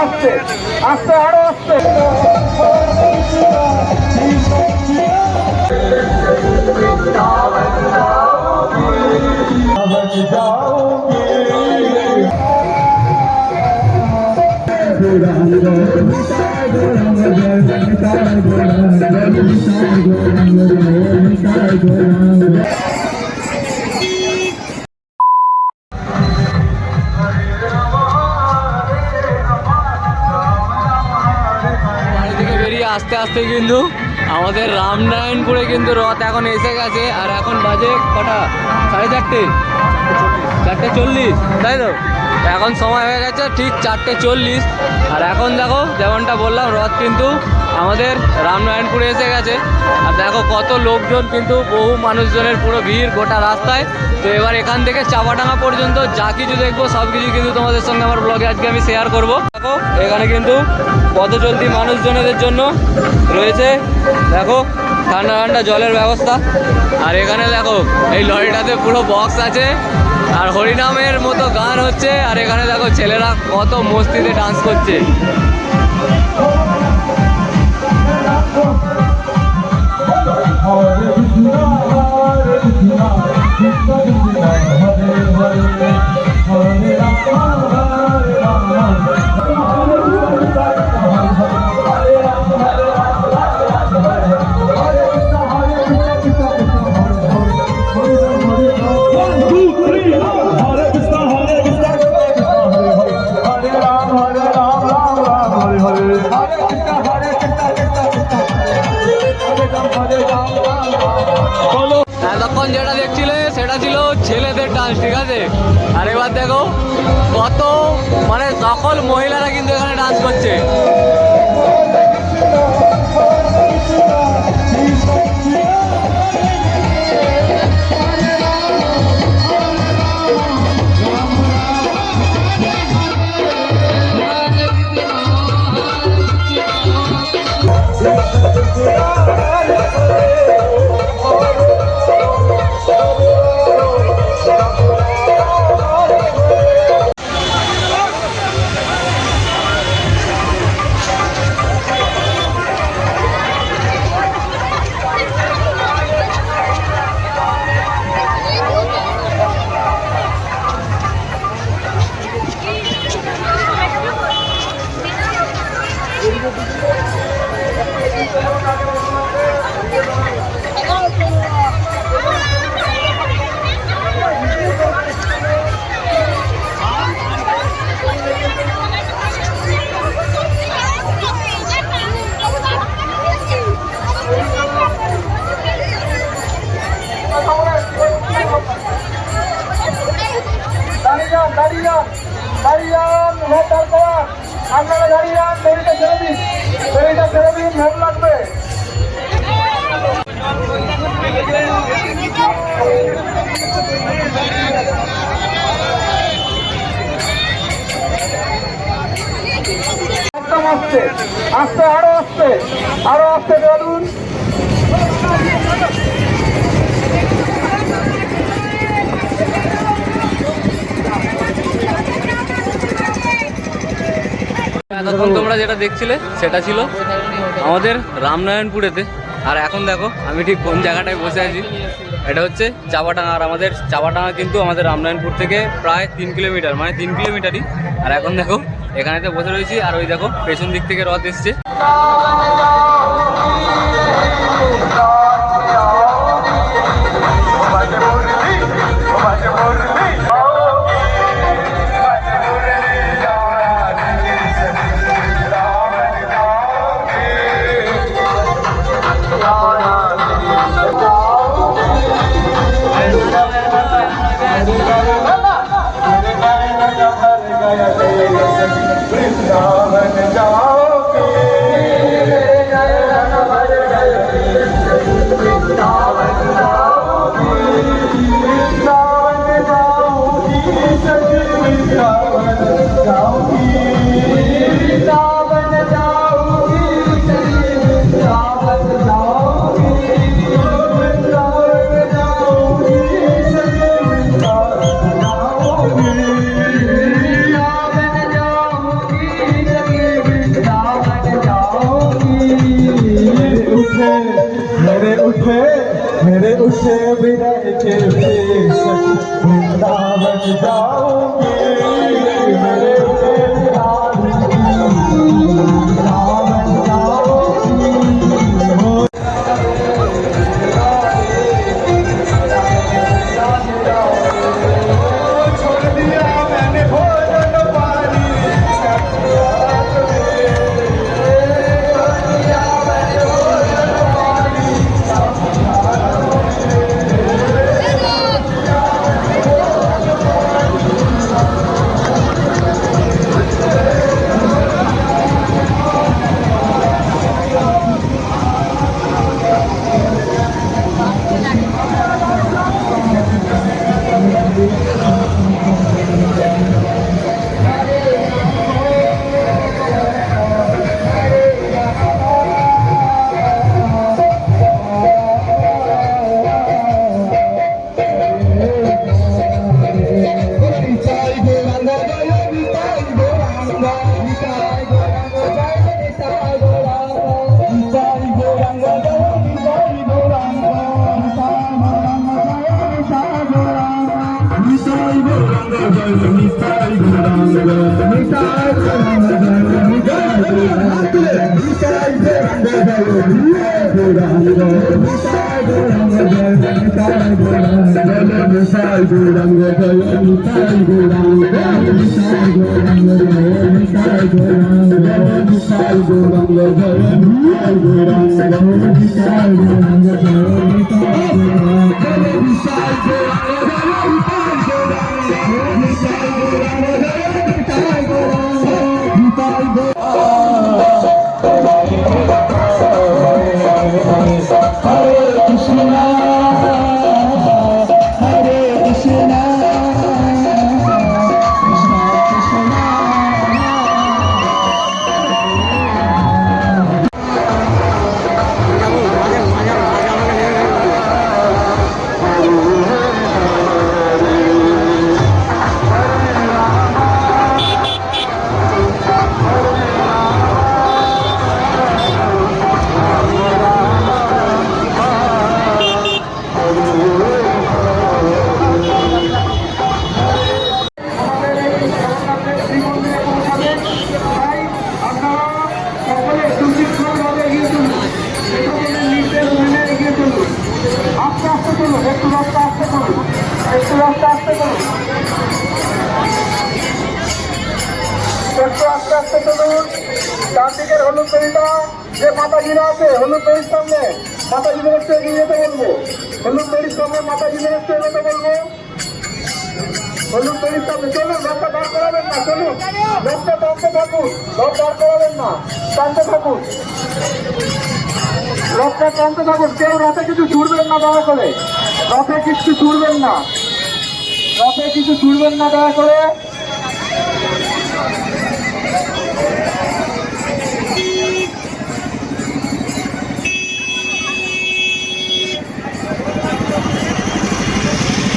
আসছে আসছে আরও আসছে। বাড়ি আস্তে আস্তে কিন্তু আমাদের রামনারায়ণপুরে কিন্তু রথ এখন এসে গেছে, আর এখন বাজে কটা? সাড়ে চারটে। চারটে চল্লিশ, তাই তো? এখন সময় হয়ে গেছে ঠিক চারটে চল্লিশ। আর এখন দেখো, যেমনটা বললাম, রথ কিন্তু আমাদের রামনারায়ণপুরে এসে গেছে। আর দেখো কত লোকজন কিন্তু, বহু মানুষজনের পুরো ভিড় গোটা রাস্তায়। তো এবার এখান থেকে চাপাডাঙ্গা পর্যন্ত যা কিছু দেখব সব কিছু কিন্তু তোমাদের সঙ্গে আমার ব্লগে আজকে আমি শেয়ার করব। দেখো, এখানে কিন্তু পথ চলতি মানুষজনদের জন্য রয়েছে, দেখো, ঠান্ডা ঠান্ডা জলের ব্যবস্থা। আর এখানে দেখো, এই লরিটাতে পুরো বক্স আছে, আর হরিনামের মতো গান হচ্ছে, আর এখানে দেখো ছেলেরা কত মস্তিতে ডান্স করছে। এতক্ষণ যেটা দেখছিলে, সেটা ছিল ছেলেদের ডান্স ঠিক আছে? আর এবার দেখো, কত মানে সকল মহিলারা কিন্তু এখানে ডান্স করছে। আপনারা দাঁড়িয়ে যান বেরিটা ছেড়ে দিন বেরিটা ছেড়ে দিন ভোট লাগবে। আসছে আসছে, আরও আসছে আরও আসছে, বেরুন। এতক্ষণ তোমরা যেটা দেখছিলে, সেটা ছিল আমাদের রামনারায়ণপুরেতে। আর এখন দেখো, আমি ঠিক কোন জায়গাটায় বসে আছি, এটা হচ্ছে চাপাটাঙা আর আমাদের চাপাটাঙ্গা কিন্তু আমাদের রামনারায়ণপুর থেকে প্রায় তিন কিলোমিটার মানে তিন কিলোমিটারই। আর এখন দেখো, এখানেতে বসে রয়েছি, আর ওই দেখো, পেছন দিক থেকে রথ এসছে। Lord. के भेष वृंदावन जाऊंगी Mita, Mita, Mita, Mita, Mita, Nitai Gauranga জয় নিতাই গৌরাঙ্গ নিতাই গৌরাঙ্গ জয় নিতাই গৌরাঙ্গ নিতাই গৌরাঙ্গ জয় নিতাই গৌরাঙ্গ নিতাই গৌরাঙ্গ জয় নিতাই গৌরাঙ্গ নিতাই Hare একটু রাস্তা আস্তে চলুন একটু আস্তে আস্তে হলুদ তরিটা যে মাতাজিরা আছে হলুদ তরির সামনে মাতাজিদের একটু এগিয়ে যেতে বলব হলুদ তরির সামনে মাতাজিদের একটু এগোতে বলব হলুদ তরির সামনে চলুন লোকটা দাঁড় করাবেন না চলুন লোকটা টানতে থাকুন লোক দাঁড় করাবেন না টানতে থাকুন লোকটা টানতে থাকুন কেউ রথে কিছু ছুড়বেন না, দয়া করে। রথে কিছু ছুড়বেন না। রথে কিছু তুলবেন না দয়া করে।